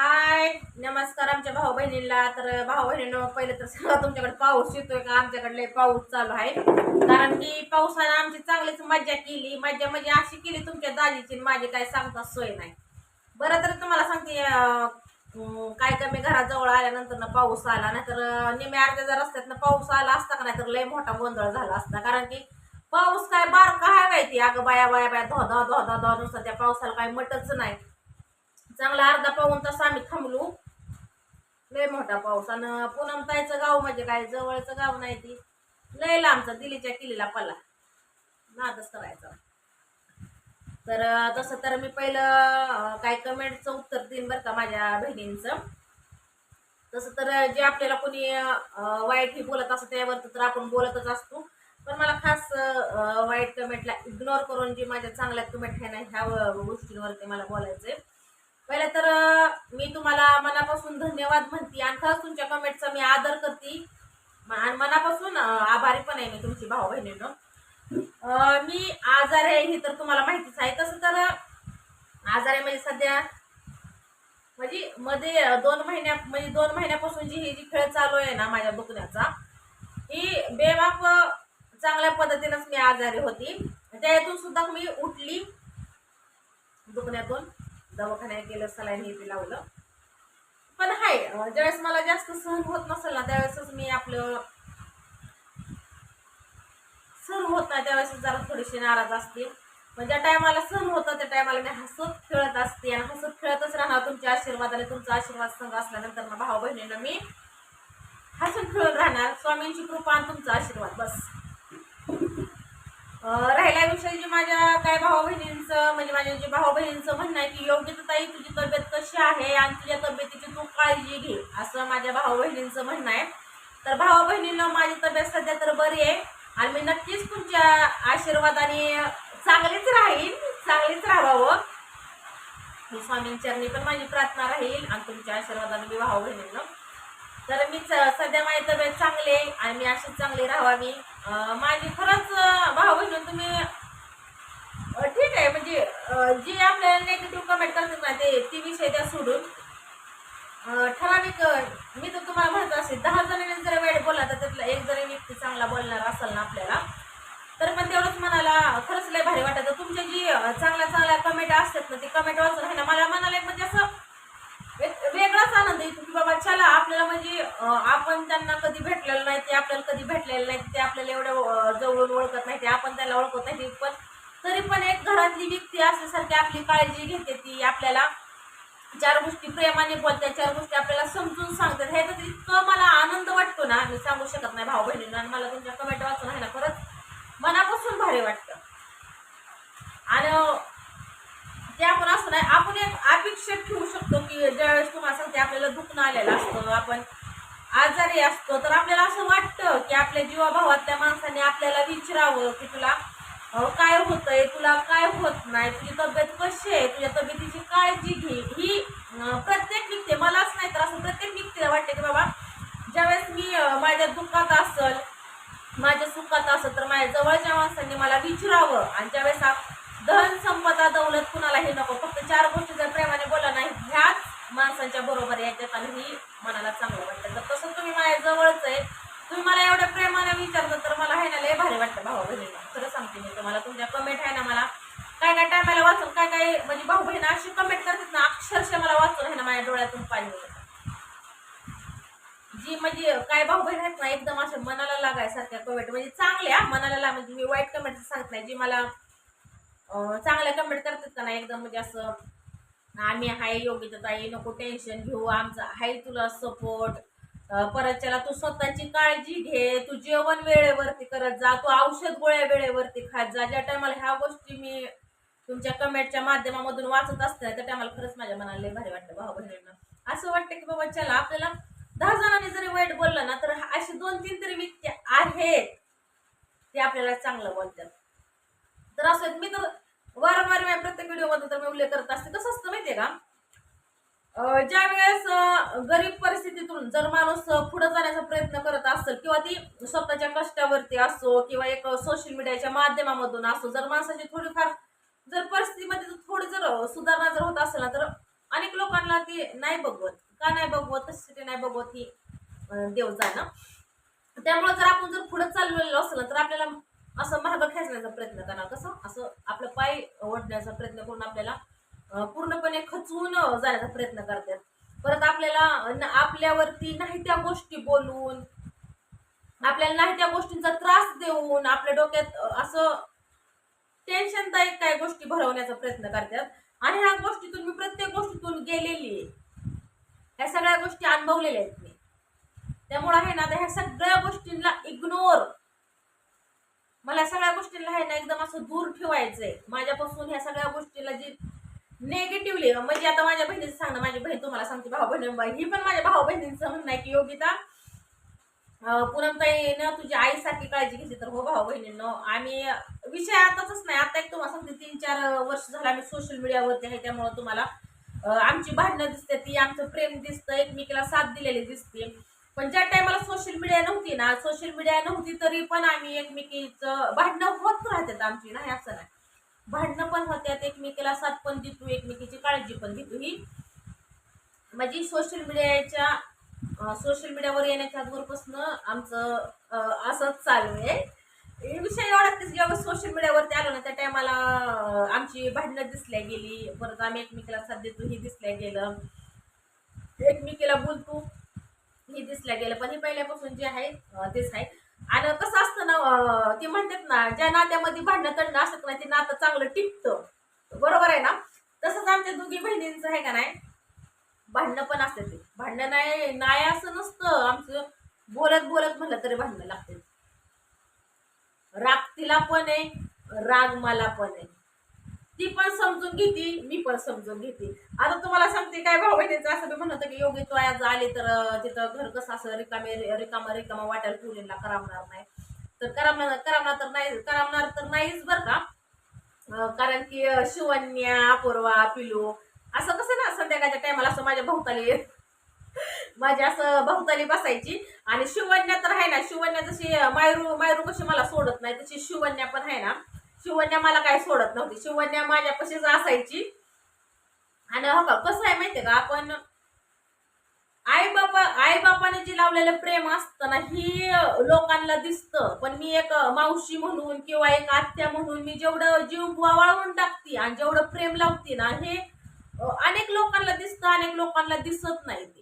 हाय नमस्कार आमच्या भाऊ बहिणीला तर भाऊ बहिणीनं पहिले तर सांगा तुमच्याकडे पाऊस येतोय का? आमच्याकडले पाऊस चालू आहे. कारण की पावसानं आमची चांगलीच मज्जा केली. मज्जा म्हणजे अशी केली तुमच्या दाजीची आणि माझी काय सांगता सोय नाही. बरं तर तुम्हाला सांगते काय कमी घराजवळ आल्यानंतर ना पाऊस आला. नाहीतर निम्या अर्ध्या रस्त्यातनं पाऊस आला असता का नाही तर लय मोठा गोंधळ झाला असता. कारण की पाऊस काय बारका आहे माहिती अगं बाया बाया बाया धो धो धो धो धो नुसतं त्या पावसाला काय मटच नाही. चांगला अर्धा पाऊन तास आम्ही थांबलो. लय मोठा पाऊस आणि पूनम ताईचं गाव म्हणजे काय? जवळचं गाव नाही ती. लय लांबचं दिल्लीच्या किल्लीला पल्ला नादच करायचा. तर तसं तर मी पहिलं काय कमेंटचं उत्तर देईन बरं का माझ्या बहिणींचं. तसं तर जे आपल्याला कोणी वाईटही वाईट बोलत असतं त्यावर तर आपण बोलतच असतो. पण मला खास वाईट कमेंटला इग्नोर करून जे माझ्या चांगल्या कमेंट आहे ना ह्या गोष्टींवरती मला बोलायचं आहे पहिलं तर मी तुम्हाला मनापासून धन्यवाद म्हणते आणि खरंच तुमच्या कमेंटचा मी आदर करते. आणि मनापासून आभारी पण आहे मी तुमची भाऊ बहिणीनं मी आजार आहे हे तर तुम्हाला माहितीच आहे. तसं तर आजार आहे म्हणजे सध्या म्हणजे मध्ये दोन महिन्या म्हणजे दोन महिन्यापासून जी ही जी खेळ चालू आहे ना माझ्या दुखण्याचा ही बेमाप चांगल्या पद्धतीनंच मी आजारी होती. त्यातून सुद्धा मी उठली दुखण्यातून दवाखान्यात गेलं सलाईन हे ते लावलं. पण हाय ज्यावेळेस मला जास्त सहन होत नसेल ना त्यावेळेसच मी आपलं सहन होत नाही त्यावेळेस जरा थोडीशी नाराज असते. पण ज्या टायमाला सहन होतं त्या टायमाला मी हसत खेळत असते. आणि हसत खेळतच राहणार तुमच्या आशीर्वादाने तुमचा आशीर्वाद संघ असल्यानंतर ना भाऊ बहिणीनं मी हसून खेळत राहणार. स्वामींची कृपा आणि तुमचा आशीर्वाद बस. राहिला विषय जे माझ्या काय भाऊ बहिणींचं म्हणजे माझ्या जे भाऊ बहिणींचं म्हणणं आहे की योग्य ताई तुझी तब्येत कशी आहे आणि तुझ्या तब्येतीची तू काळजी घे असं माझ्या भाऊ बहिणींचं म्हणणं आहे. तर भाऊ बहिणींना माझी तब्येत सध्या तर बरी आहे आणि मी नक्कीच तुमच्या आशीर्वादाने चांगलीच राहील चांगलीच राहावं. ही स्वामींचरणी पण माझी प्रार्थना राहील आणि तुमच्या आशीर्वादाने मी भाऊ बहिणींना तर मी सध्या माझी तब्येत चांगली आहे आणि मी अशीच चांगली राहावी. माझी खरंच भाव भाऊ बहिणी तुम्ही ठीक आहे म्हणजे जी जे आपल्याला नेगेटिव्ह कमेंट करतात ना ते ती विषय त्या सोडून. ठराविक मी तर तुम्हाला म्हणत असेल दहा जणांनी जर वेळ बोलला तर त्यातला एक जरी व्यक्ती चांगला बोलणार असेल ना आपल्याला तर पण तेवढंच मनाला खरंच लय भारी वाटतं. तुमच्या जी चांगल्या चांगल्या कमेंट असतात ना ती कमेंट वाचून आहे ना मला मनाला एक म्हणजे असं एक वेगळाच आनंद येतो की बाबा चला आपल्याला म्हणजे आपण त्यांना कधी भेटलेलं नाही ते आपल्याला कधी भेटलेलं नाही ते आपल्याला एवढं जवळून ओळखत नाही ते आपण त्याला ओळखत नाही पण तरी पण एक घरातली व्यक्ती असल्यासारखी आपली काळजी घेते ती आपल्याला चार गोष्टी प्रेमाने बोलतात चार गोष्टी आपल्याला समजून सांगतात हे तर इतकं मला आनंद वाटतो ना मी सांगू शकत नाही भाऊ बहिणींना आणि मला तुमच्या कमेंट वाचून आहे ना खरंच मनापासून भारी वाटतं. आणि ते आपण असं नाही आपण एक अपेक्षा ठेवू शकतो की ज्यावेळेस तुम्हाला सांगते आपल्याला दुखणं आलेलं असतं आपण आजारी असतो तर आपल्याला असं वाटतं की आपल्या जीवाभावात त्या माणसाने आपल्याला विचारावं की तुला काय होतंय? तुला काय होत नाही? तुझी तब्येत कशी आहे? तुझ्या तब्येतीची काळजी घे. ही प्रत्येक व्यक्ती मलाच नाही तर असं प्रत्येक व्यक्तीला वाटते की बाबा ज्यावेळेस मी माझ्या दुःखात असल माझ्या सुखात असेल तर माझ्या जवळच्या माणसांनी मला विचारावं. आणि ज्यावेळेस धन संपदा दौलत कुणाला हे नको. फक्त चार गोष्टी जर प्रेमाने बोला नाही ह्याच माणसांच्या बरोबर याच्यात आणि ही मनाला चांगलं वाटतं. तर तसं तुम्ही माझ्या जवळच आहे तुम्ही मला एवढ्या प्रेमाने विचारलं तर मला आहे ना लय भारी वाटतं भाऊ बहिणीला. खरं सांगते मी तुम्हाला तुमच्या कमेंट आहे ना मला काय काय टायमाला वाचून काय काय म्हणजे भाऊ बहीण अशी कमेंट करतात ना अक्षरशः मला वाचून आहे ना माझ्या डोळ्यातून पाणी जी म्हणजे काय भाऊ बहीण आहेत ना एकदम अशा मनाला लागायसारख्या कमेंट म्हणजे चांगल्या मनाला म्हणजे मी वाईट कमेंट सांगत नाही जी मला चांगल्या कमेंट करतात का नाही एकदम? म्हणजे असं आम्ही हाय योग्यता ताई नको टेन्शन घेऊ आमचा हाय तुला सपोर्ट परत त्याला तू स्वतःची काळजी घे तू जेवण वेळेवरती करत जा तू औषध गोळ्या वेळेवरती खात जा. ज्या टायमाला ह्या गोष्टी मी तुमच्या कमेंटच्या माध्यमामधून वाचत असते त्या टायमाला खरंच माझ्या मनाला भारी वाटतं भाऊ बहिणींना असं वाटतं की बाबा चला आपल्याला दहा जणांनी जरी वाईट बोललं ना तर असे दोन तीन तरी व्यक्ती आहेत ते आपल्याला चांगलं बोलतात. तर असं मी तर वारंवार मी प्रत्येक व्हिडिओमध्ये तर मी उल्लेख करत असते. कसं असतं माहितीये का? ज्या वेळेस गरीब परिस्थितीतून जर माणूस पुढे जाण्याचा प्रयत्न करत असेल किंवा ती स्वतःच्या कष्टावरती असो किंवा एक सोशल मीडियाच्या माध्यमामधून असो जर माणसाची थोडीफार जर परिस्थितीमध्ये जर थोडी जर सुधारणा जर होत असेल ना तर अनेक लोकांना ती नाही बघवत. का नाही बघवत? तशी ते नाही बघवत ही अं, देव जाणं. त्यामुळे जर आपण जर पुढे चाललेलो असलं तर आपल्याला असं मार्ग खेचण्याचा प्रयत्न करणार. कसं? असं आपलं पाय ओढण्याचा प्रयत्न करून आपल्याला पूर्णपणे खचवून जाण्याचा प्रयत्न करतात. परत आपल्याला आपल्यावरती नाही त्या गोष्टी बोलून आपल्याला नाही त्या गोष्टींचा त्रास देऊन आपल्या डोक्यात असं टेन्शनदायक काही गोष्टी भरवण्याचा प्रयत्न करतात. आणि ह्या गोष्टीतून मी प्रत्येक गोष्टीतून गेलेली आहे. ह्या सगळ्या गोष्टी अनुभवलेल्या आहेत मी. त्यामुळे आहे ना आता ह्या सगळ्या गोष्टींना इग्नोर मला सगळ्या गोष्टीला आहे ना एकदम असं दूर ठेवायचंय. माझ्यापासून ह्या सगळ्या गोष्टीला जी नेगेटिव्हली म्हणजे आता माझ्या बहिणीचं सांगणं माझी बहीण तुम्हाला सांगते भाऊ बहिणी ही पण माझ्या भाऊ बहिणींचं म्हणणं आहे की योगिता पुनमताईनं तुझी आईसारखी काळजी घेतली तर हो भाऊ बहिणींनो. आम्ही विषय आताच नाही आता एक तुम्हाला सांगते तीन चार वर्ष झालं आम्ही सोशल मीडियावरती आहे त्यामुळं तुम्हाला आमची भांडणं दिसते ती आमचं प्रेम दिसतं एकमेकीला साथ दिलेली दिसते. पण ज्या टायमाला सोशल मीडिया नव्हती ना सोशल मीडिया नव्हती तरी पण आम्ही एकमेकीचं भांडणं होत राहतात आमची ना असं नाही. भांडणं पण होत्यात एकमेकीला साथ पण देतो एकमेकीची काळजी पण घेतो. ही माझी सोशल मीडियाच्या सोशल मीडियावर येण्याच्या अगोदरपासून आमचं असंच चालू आहे. विषय एवढा जेव्हा सोशल मीडियावरती आलो ना त्या टायमाला आमची भांडणं दिसल्या गेली. परत आम्ही एकमेकीला साथ देतो हे दिसल्या गेलं. एकमेकीला बोलतो. हे दिसल्या गेलं. पण हे पहिल्यापासून जे आहे तेच आहे. आणि कसं असतं ना ते म्हणतात ना ज्या नात्यामध्ये भांडणं तंड असत ना ते नातं चांगलं टिकतं. बरोबर आहे ना? तसंच आमच्या दोघी बहिणींचं आहे का नाही? भांडणं पण असते ते. भांडणं नाही नाही असं नसतं. आमचं बोलत बोलत म्हणलं तरी भांडणं लागते. राग तिला पण आहे राग मला पण आहे. ती पण समजून घेते मी पण समजून घेते. आता तुम्हाला सांगते काय भाऊ बहिणीचं असं मी म्हणत होतं की योगी तो आज आले तर तिथं घर कसं असं रिकामे रिकामा रिकामा वाटायला पुरीला करावणार नाही. तर करामणार करामणार तर नाही करामणार तर नाहीच बरं का. कारण की शिवन्या अपूर्वा पिलू असं कसं ना संध्याकाळच्या टायमाला असं माझ्या भोवताली माझ्या असं भोवताली बसायची. आणि शिवन्या तर आहे ना शिवन्या जशी मायरू मायरू कशी मला सोडत नाही तशी शिवन्या पण आहे ना. शिवन्या मला काय सोडत नव्हती. शिवन्या माझ्यापाशीच असायची. आणि हो का कसं आहे माहितीये का आपण आई बापा आई बापाने जे लावलेलं प्रेम असतं ना ही लोकांना दिसतं. पण मी एक मावशी म्हणून किंवा एक आत्या म्हणून मी जेवढं जीव वाळवून टाकते आणि जेवढं प्रेम लावते ना हे अनेक लोकांना दिसतं अनेक लोकांना दिसत नाही ते.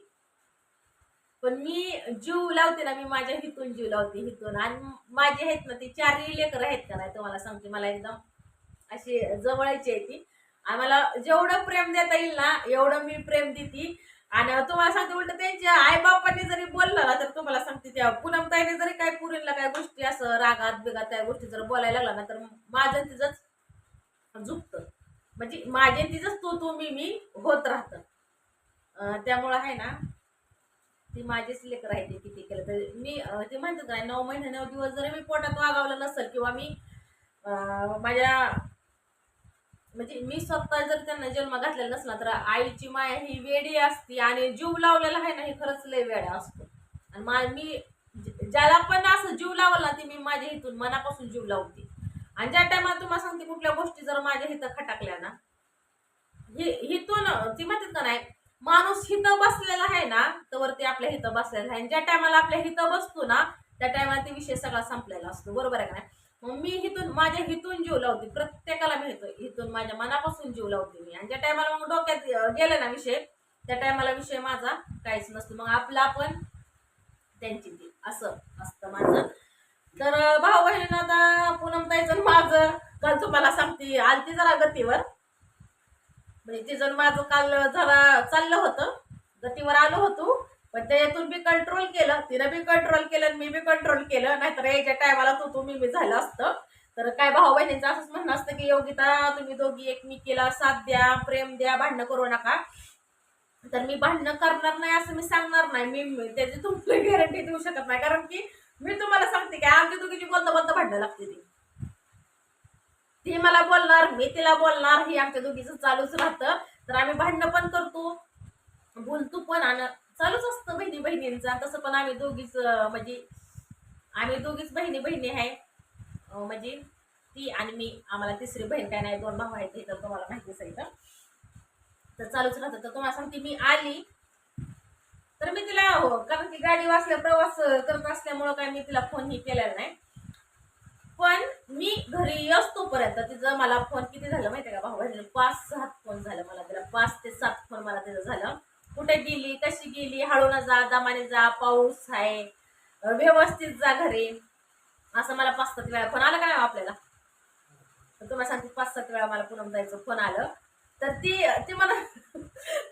पण मी जीव लावते ना मी माझ्या हितून जीव लावते हितून. आणि माझे आहेत ना ती चारही लेकर आहेत का नाही तुम्हाला सांगते. मला एकदम अशी जवळची आहे ती. आणि मला जेवढं प्रेम देता येईल ना एवढं मी प्रेम देते. आणि तुम्हाला सांगते उलट त्यांच्या आईबापांनी जरी बोललं ना तर तुम्हाला सांगते त्या पूनमताईने जरी काय पुरीला काय गोष्टी असं रागात बिगात त्या गोष्टी जर बोलायला लागला ना तर माझं तिचंच झुकतं. म्हणजे माझे तिचंच तू तू मी मी होत राहतं. त्यामुळं आहे ना ती माझीच लेकर आहे ती किती केलं. तर मी ते म्हणतात काय नऊ महिने नऊ दिवस जरी मी पोटात वागावलं नसेल किंवा मी माझ्या म्हणजे मी स्वतः जर त्यांना जन्म घातलेला नसला तर आईची माया ही वेडी असते आणि जीव लावलेला आहे ना हे खरंच लय वेडा असतो. आणि मा मी ज्याला पण असं जीव लावला ती मी माझ्या हितून मनापासून जीव लावते. आणि ज्या टायमाला तुम्हाला सांगते कुठल्या गोष्टी जर माझ्या हिथं खटाकल्या ना हि हिथून ती म्हणतात का नाही माणूस हिथं बसलेला आहे ना तर वरती आपल्या हिथं बसलेला आहे. ज्या टायमाला आपल्या हिथं बसतो ना त्या टायमाला ते विषय सगळा संपलेला असतो. बरोबर आहे का नाही? मग मी हिथून माझ्या हिथून जीव लावते. प्रत्येकाला मी हिथून माझ्या मनापासून जीव लावते मी. आणि ज्या टायमाला मग डोक्यात गेले ना विषय त्या टायमाला विषय माझा काहीच नसतो. मग आपला आपण त्यांची ती. असं असतं माझं. तर भाऊ बहिणीनं आता पूनमताईचं आणि माझं काल तुम्हाला सांगते आलती जरा गतीवर. म्हणजे तिचं माझं काल जरा चाललं होतं. गतीवर आलो होतो. पण त्याच्यातून मी कंट्रोल केलं. तिनं बी कंट्रोल केलं आणि मी बी कंट्रोल केलं. नाहीतर याच्या टायमाला तू तू मी झालं असतं. तर काय भाऊ बहिणींचं असंच म्हणणं असतं की योगिता तुम्ही दोघी एकमेकीला साथ द्या प्रेम द्या भांडणं करू नका. तर मी भांडणं करणार नाही असं मी सांगणार नाही. मी त्याची तुमची गॅरंटी देऊ शकत नाही. कारण की मी तुम्हाला सांगते की आमच्या दोघीची कोणतं कोणतं भांडणं लागते ती. ती मला बोलणार मी तिला बोलणार हे आमच्या दोघीचं चालूच राहतं. तर आम्ही भांडणं पण करतो. बोलतो पण आणि चालूच असतं बहिणी बहिणींचं आणि तसं पण आम्ही दोघीच म्हणजे आम्ही दोघीच बहिणी बहिणी आहे म्हणजे ती आणि मी आम्हाला तिसरी बहीण काय नाही दोन भाऊ आहेत हे तर तुम्हाला माहितीच आहे तर चालूच राहतं. तर तुम्हाला सांगते मी आली. तर मी तिला हो कारण की गाडी वाचल्या प्रवास करत असल्यामुळं काय मी तिला फोन ही केलेला नाही. पण मी घरी असतोपर्यंत तिचं मला फोन किती झालं माहिती आहे का भाऊ बहिणीला पाच सात फोन झाला मला त्याला पाच ते सात फोन मला त्याचं झालं. कुठे गेली कशी गेली हळून जा दमाने जा पाऊस आहे. व्यवस्थित जा घरी. असं मला पाच सात वेळा फोन आला का नाही हो आपल्याला? तुम्हाला सांगते पाच सात वेळा मला पुन्हा जायचं फोन आलं. तर ती ती मला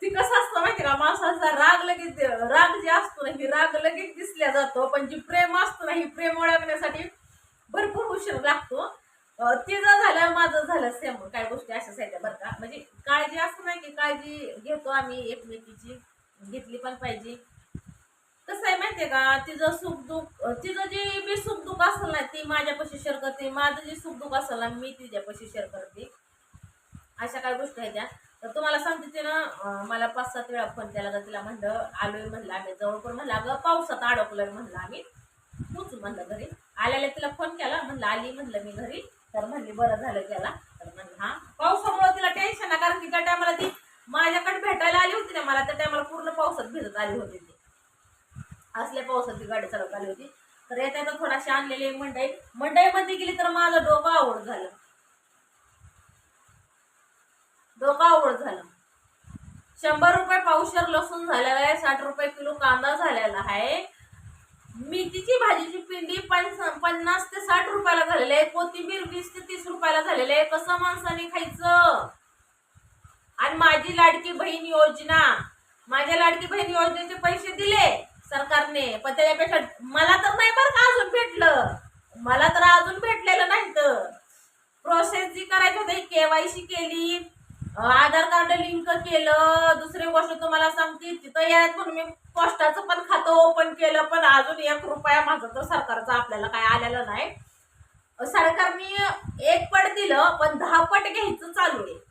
ती कसं असतं माहिती का माणसाचा राग लगेच राग जे असतो ना ही राग लगेच दिसल्या जातो. पण जी प्रेम असतो ना ही प्रेम ओळखण्यासाठी भरपूर उशीर लागतो. अं, तिचं झालं माझं झालं सेम काय गोष्टी अशाच आहेत बरं का. म्हणजे काळजी असं नाही की काळजी घेतो आम्ही एकमेकीची घेतली पण पाहिजे. कसं आहे माहितीये का तिचं सुख दुःख तिचं जे बी सुख दुःख असेल ना ती माझ्यापाशी शेअर करते. माझं जे सुख दुःख असेल ना मी तिच्यापाशी शेअर करते. अशा काय गोष्टी आहेत त्या. तर तुम्हाला सांगते ते ना मला पाच सात वेळा फोन केला तर तिला म्हणलं आलोय म्हणलं आम्ही जवळ पण म्हणलं अगं पावसात अडकलोय म्हणलं आम्ही. पोचू म्हणलं घरी. आल्याला तिला फोन केला म्हणलं आली म्हणलं मी घरी. तर म्हणली बरं झालं त्याला तर म्हणलं हा. पावसामुळे तिला टेन्शन आहे कारण की त्या टायमाला ती माझ्याकडे भेटायला आली होती ना मला त्या टायमाला पूर्ण पावसात भिजत आली होती ती. असल्या पावसात ती गाडी चालवत आली होती. तर येता येता थोडाशी आणलेली मंडई. मंडईमध्ये गेली तर माझं डोकं आवड झालं. डोकं आवड झालं. शंभर रुपये पावशर लसूण झालेला आहे साठ रुपये किलो कांदा झालेला आहे. मेथीची भाजीची पिंडी पन्नास ते साठ रुपयाला झालेली आहे. कोथिंबीर वीस ते तीस रुपयाला झालेली आहे. कसं माणसाने खायचं? आणि माझी लाडकी बहीण योजना. माझ्या लाडकी बहीण योजनेचे पैसे दिले सरकारने. पण त्याच्यापेक्षा मला तर नाही बरं का अजून भेटलं. मला तर अजून भेटलेलं नाही तर प्रोसेस जी करायची होती केवायसी केली. आधार कार्ड लिंक केलं दुसरी गोष्ट तुम्हाला सांगते तिथं यात मी पोस्टाचं पण खातं ओपन केलं पण अजून एक रुपया माझं तर सरकारचा आपल्याला काय आलेला नाही. अं, सरकारने एक पट दिलं पण दहा पट घ्यायचं चालू आहे.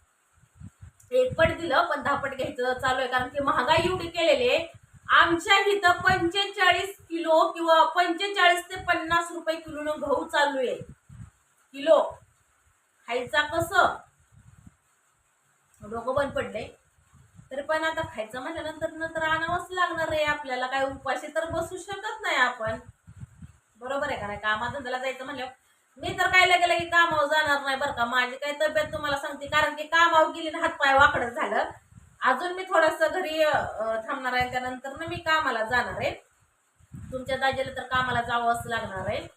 एक पट दिलं पण दहा पट घ्यायचं चालू आहे कारण की महागाई एवढी केलेली आहे. आमच्या इथं पंचेचाळीस किलो किंवा पंचेचाळीस ते पन्नास रुपये किलोनं गहू चालू आहे. किलो. खायचा कसं? डोकं बंद पडले तरी पण आता खायचं म्हटल्यानंतर नंतर आणावंच लागणार आहे आपल्याला. काय उपाशी तर बसू शकत नाही आपण. बरोबर आहे का नाही? कामाधंद्याला जायचं म्हणल्यावर मी तर काय लगे की कामावर जाणार नाही बरं का. माझी काही तब्येत तुम्हाला सांगते. कारण की कामावर गेली ना हातपाय वाकडं झालं. अजून मी थोडंसं घरी थांबणार आहे. त्यानंतर ना मी कामाला जाणार आहे. तुमच्या दाजीला तर कामाला जावंच लागणार आहे.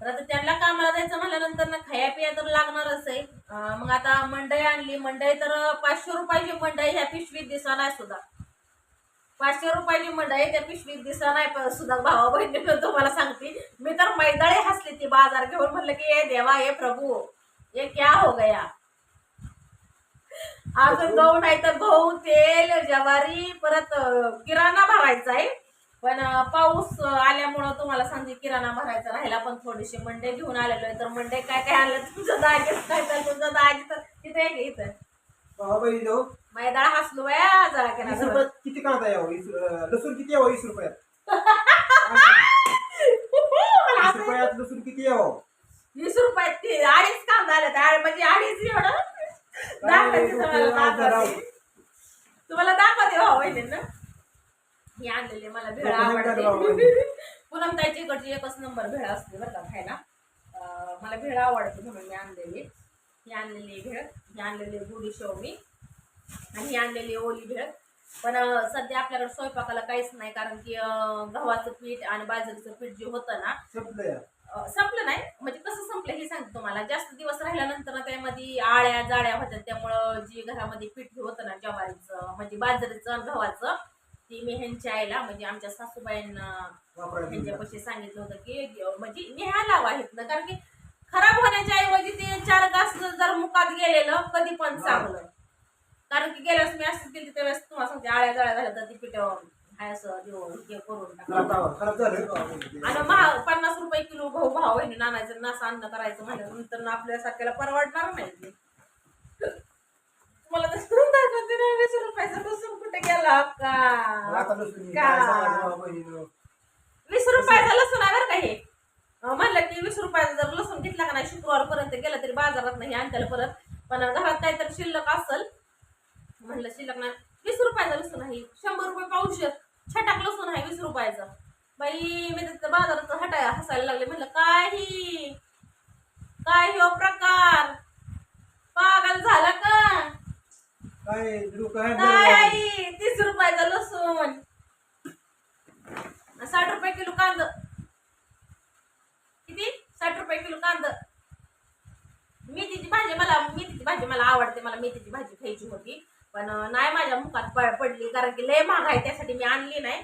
तर आता त्यांना कामाला जायचं म्हणल्यानंतर ना खाया पिया तर लागणारच आहे. मग आता मंडई आणली. मंडई तर पाचशे रुपयाची मंडई ह्या पिशवीत दिसा नाही सुद्धा. पाचशे रुपयाची मंडई त्या पिशवीत दिसा नाही सुद्धा भावा बहिणीनं तुम्हाला सांगते. मी तर मैदळे हसली ती बाजार घेऊन. म्हणलं की ये देवा हे प्रभू ये क्या हो गया? अजून गहू नाही तर गहू तेल ज्वारी परत किराणा भरायचा आहे. पण पाऊस आल्यामुळं तुम्हाला सांगते किराणा भरायचा राहिला पण थोडीशी मंडई घेऊन आलेलो आहे. तर मंडई काय काय आणलं? तुमचं दागे काय तर तुमचं दागे तर तिथे आहे की इथं मैदाळ हसलो जरा किती कांदा यावं? लसूण किती यावं वीस रुपयात? वीस रुपयात लसूण किती यावं? वीस रुपयात ते अडीच कांदा आले म्हणजे अडीच एवढं? दाखवते तुम्हाला दाखवते. तुम्हाला दाखवते हो आणलेली मला भेळ आवडते. पुनम ताईची इकडची एकच नंबर भेळ असते बरं का खायला. मला भेळ आवडते म्हणून मी आणलेली. ही आणलेली भेळ ही आणलेली गुढी शेवणी आणि ही आणलेली ओली भेळ. पण सध्या आपल्याकडे स्वयंपाकाला काहीच नाही कारण की गव्हाचं पीठ आणि बाजरीचं पीठ जे होतं ना संपलं नाही. म्हणजे कसं संपलं हे सांगते तुम्हाला. जास्त दिवस राहिल्यानंतर ना त्यामध्ये आळ्या जाळ्या होत्या. त्यामुळं जी घरामध्ये पीठ होतं ना ज्वारीचं म्हणजे बाजरीचं गव्हाचं ती मी ह्यांच्या आईला म्हणजे आमच्या सासूबाईंना. ह्यांच्यापाशी सांगितलं होतं की म्हणजे न्यायला आहेत ना कारण की खराब होण्याच्या ऐवजी ते चार घास जर मुखात गेलेलं कधी पण चांगलं. कारण की गेल्या वेळेस मी असं केली त्यावेळेस तुम्हाला सांगते आळ्या जाळ्या झाल्या तर ती पीठ. हाय असं देऊन हे करून आणि महा पन्नास रुपये किलो गहू भाव आहे आणायचं नास अन्न करायचं म्हणल्यानंतर ना आपल्यासारख्याला परवडणार नाही. ते. मला तर वीस रुपयाचा का लसूण का? वीस रुपयाचा लसूण आहे बरं का हे. अं, म्हणलं की वीस रुपयाचा जर लसूण घेतला का नाही शुक्रवारपर्यंत गेला तरी बाजारात नाही आणताला परत. पण घरात काहीतरी शिल्लक असेल म्हणलं शिल्लक नाही. वीस रुपयाचा लसूण आहे शंभर रुपये पाऊशेर छटाक लसूण आहे वीस रुपयाचा. बाई मी तिथं बाजारात हटाय हसायला लागले. म्हणलं काय ही काय हो प्रकार. पागल झाला का? काय काय आई तीस रुपयाचा लसूण. साठ रुपये किलो कांद. किती? साठ रुपये किलो कांद. मेथीची भाजी मला मेथीची भाजी मला आवडते. मला मेथीची भाजी खायची होती. पण नाही माझ्या मुखात पडली. कारण की लय महाग आहे त्यासाठी मी आणली नाही.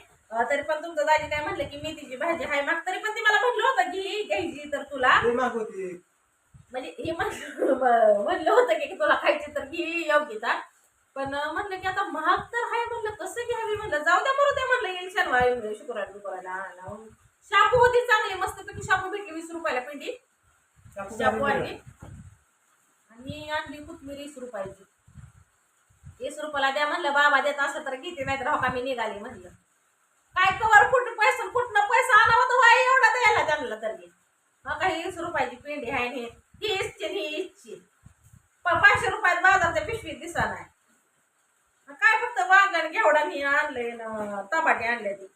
तरी पण तुमचं दाजी काय म्हणलं की मेथीची भाजी आहे मग. तरी पण ती मला म्हणलं होतं की घ्यायची तर तुला. म्हणजे हे म्हणलं होतं की तुला खायची तर घे योग्यता पण म्हणलं की आता महाग तर आहे म्हणलं कसं घ्यावी म्हणलं? जाऊ द्या मरू द्या म्हणलं येईल शनिवार शुक्रवार आणायला शापू होती चांगली मस्त पैकी शापू भेटली वीस रुपयाला पिंडी. शापू आणली. आणि आणली कोथमीर वीस रुपयाची. वीस रुपयाला द्या म्हणलं बाबा देत असं तर किती नाही तर हो का मी निघाली म्हणलं. काय कवर कुठं पैसा कुठनं पैसा आणावा तर वाय एवढा द्यायला त्यांना तरी हा काही वीस रुपयाची पिंडी आहे आणि ही इच्छी ही इच्छी प- पाचशे रुपयात बाजारच्या पिशवीत दिसा नाही. काय फक्त वांगण घेवडा मी आणलंय न टमाटे आणले ती.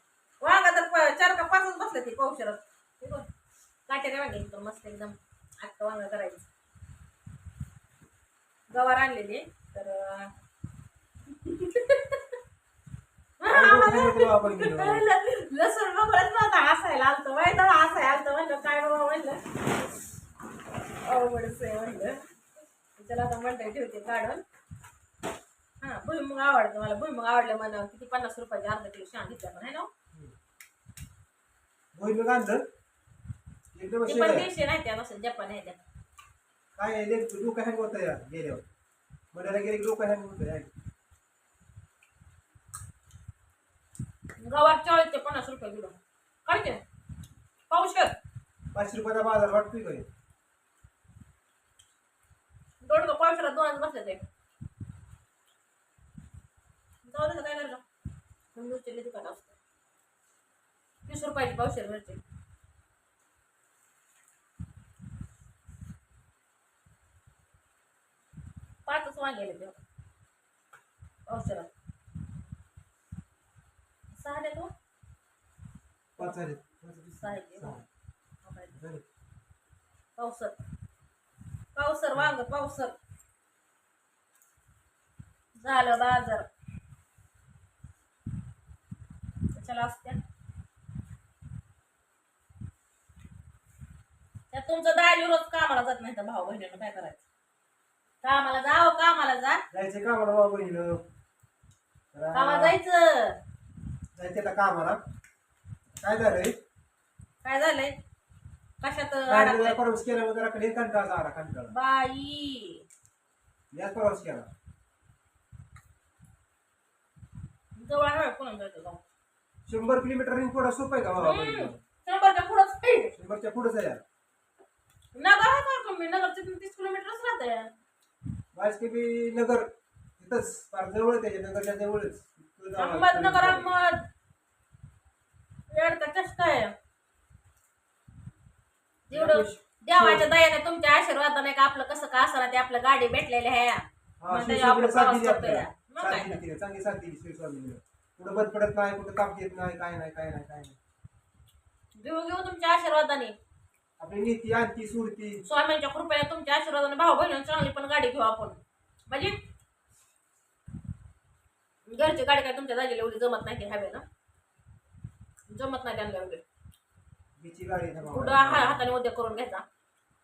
वांगा तर चार का पाचच बसले ती बघ काटेरी वांगे तर मस्त एकदम आत्ता वांगा करायचं. गवार आणलेली तर? लसूण बघत नव्हता हसायला आलतो. माहिती हसायला आलतो म्हणलं काय बाबा म्हणलं? अवघडच आहे म्हणलं. त्याला आता म्हणता ठेवते काढून. हा भुईमुग आवडतं मला. भुईमुग आवडलं मला. किती पन्नास रुपयाचे अर्धा किलो घेतल्या पण आहे ना भुईमुग आणलं? एकदम ते पण आहे. नाही त्या नसेल जपान आहे त्या काय आहे, लेक डोकं हँग होतं या गेल्यावर. म्हणायला गेले की डोकं हँग होतं hang. गवार चाळीस ते पन्नास रुपये किलो. काढते पावशर पाचशे रुपयाचा बाज़ार वाटतोय काय? दोन का दोनच बसले ते दे काय रुपयाची पावशेर मिरची पाचच वांगेले ते पावशेरात. सहा देतो? पाच. सहा आहे. पावसर. पावसर वांग पावसर. झालं बाजार. त्याच्याला असत्या. त्यात तुमचं दाजी रोज कामाला जात नाही तर भाऊ बहिणीनं काय करायचं? कामाला जावं कामाला जा. जायचं कामाला बाबा बहिणीनं. कामाला जायचं. जायचं आता कामाला. काय झालंय? काय झालंय? कशात गाडीला अडकलंय? प्रवास केल्यावर जरा कडे कंटाळा आला कंटाळा. बाई. याच प्रवास केला. जवळ कोण जायचं जाऊ? शंभर किलोमीटर रिंग पुढं सोपं आहे का बाबा हम्म. शंभरच्या पुढंच आहे. शंभरच्या पुढंच आहे यार. नगर आहे का कमी नगरचे तीस किलोमीटरच राहत वाजकेबी नगर तिथंच फार जवळ त्याच्या नगरच्या जवळच तिथं जावं लागतं. अहमदनगर अहमद आहे जेवढं देवाच्या दयाने तुमच्या आशीर्वादाने का आपलं कसं का असं ते आपलं गाडी भेटलेली आहे हा, मग शिवस्वामीने त्याच्यावर आपण साथ प्रवास दिली करतोय. आपल्याला. मग साथ काय दिली तर. तिने, चांगली साथ दिली शिवस्वामीने कुठं बंद पडत नाही कुठं ताप देत नाही काय नाही काय नाही काय नाही. घेऊ घेऊ तुमच्या आशीर्वादाने. आपली नीती आणती सुरती स्वामींच्या कृपेने तुमच्या आशीर्वादाने भाऊ बहिणी चांगली पण गाडी घेऊ आपण. म्हणजे घरची गाडी काय तुमच्या जागेला एवढी जमत नाही ते हवे ना? जमत नाही त्यांना एवढी. गाडी आहे ना कुठं बाबा. हा- हाताने उद्या करून घ्यायचा?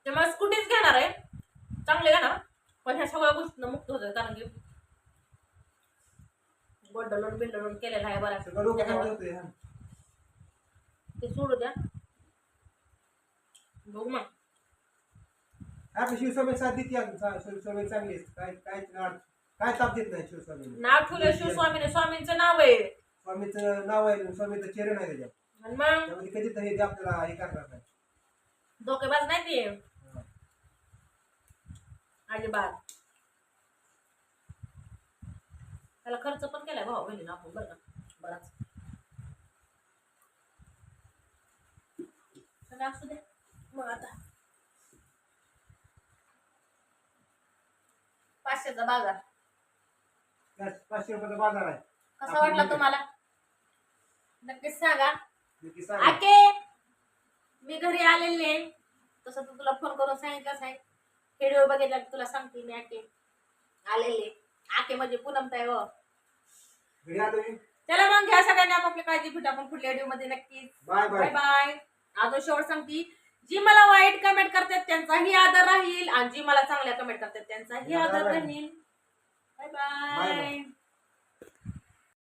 त्यामुळे स्कूटीच घेणार आहे. चांगले घेणार पण ह्या सगळ्या गोष्टीनं मुक्त होतं कारण की गोल्ड लोन बिल्ड लोन केलेलं आहे हा. ते सोडू द्या. बघू मग. आपली शिवस्वामी साथ देते शिवस्वामी चांगली. काय काय काय ताप देत नाही शिवस्वामी नाव ठेवलं शिवस्वामीने. स्वामींचं नाव आहे. स्वामीचं नाव आहे स्वामीचं चरण आहे त्याच्यात. मग? कधीच हे आपल्याला हे करणार नाही. धोकेबाज नाही ते. अजिबात. त्याला खर्च पण केलाय भाऊ बहिणीनं आपण बरं का? बराच. असू दे. मग आता. पाचशेचा बाजार. त्यात पाचशे रुपयाचा बाजार आहे. कसा वाटला तुम्हाला? नक्कीच सांगा. नक्की सांग. आके मी घरी आलेले तसं तर तुला फोन करून सांगितलंच आहे. व्हिडिओ बघितला तुला सांगते मी आके. आलेले आके म्हणजे पूनम ताई हो. चला मग घ्या सगळ्यांनी आपापली काळजी भेटू आपण पुढल्या व्हिडिओमध्ये नक्कीच. बाय बाय बाय अजून शेवट सांगती जी मला वाईट कमेंट करतात त्यांचाही आदर राहील. आणि जी मला चांगल्या कमेंट करतात त्यांचाही आदर राहील. बाय. बाय